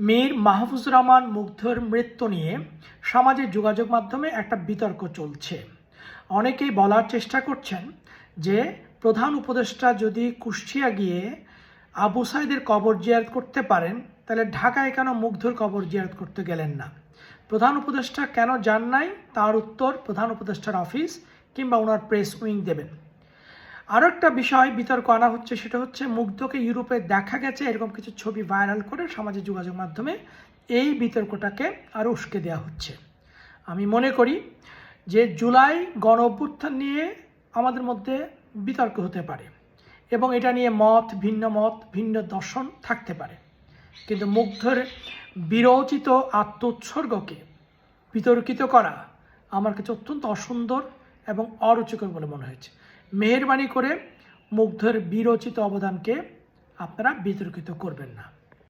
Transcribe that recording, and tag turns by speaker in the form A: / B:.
A: মীর মাহফুজ রহমান মুগ্ধর মৃত্যু নিয়ে সামাজিক যোগাযোগ মাধ্যমে একটা বিতর্ক চলছে। অনেকেই বলার চেষ্টা করছেন যে, প্রধান উপদেষ্টা যদি কুষ্টিয়া গিয়ে আবু সাইদের কবর জিয়ারত করতে পারেন, তাহলে ঢাকায় কেন মুগ্ধর কবর জিয়ারত করতে গেলেন না? প্রধান উপদেষ্টা কেন যান নাই? তার উত্তর প্রধান উপদেষ্টার অফিস কিংবা ওনার প্রেস উইং দেবেন। আরও একটা বিষয় বিতর্ক আনা হচ্ছে, সেটা হচ্ছে মুগ্ধকে ইউরোপে দেখা গেছে, এরকম কিছু ছবি ভাইরাল করে সামাজিক যোগাযোগ মাধ্যমে এই বিতর্কটাকে আরও উস্কে দেওয়া হচ্ছে। আমি মনে করি যে জুলাই গণ অভ্যুত্থান নিয়ে আমাদের মধ্যে বিতর্ক হতে পারে এবং এটা নিয়ে মত, ভিন্ন মত, ভিন্ন দর্শন থাকতে পারে। কিন্তু মুগ্ধের বিরোচিত আত্মোৎসর্গকে বিতর্কিত করা আমার কাছে অত্যন্ত অসুন্দর এবং অরুচিকর বলে মনে হয়েছে। মেহরবানি করে মুগ্ধের বিরচিত অবদানকে আপনারা বিতর্কিত করবেন না।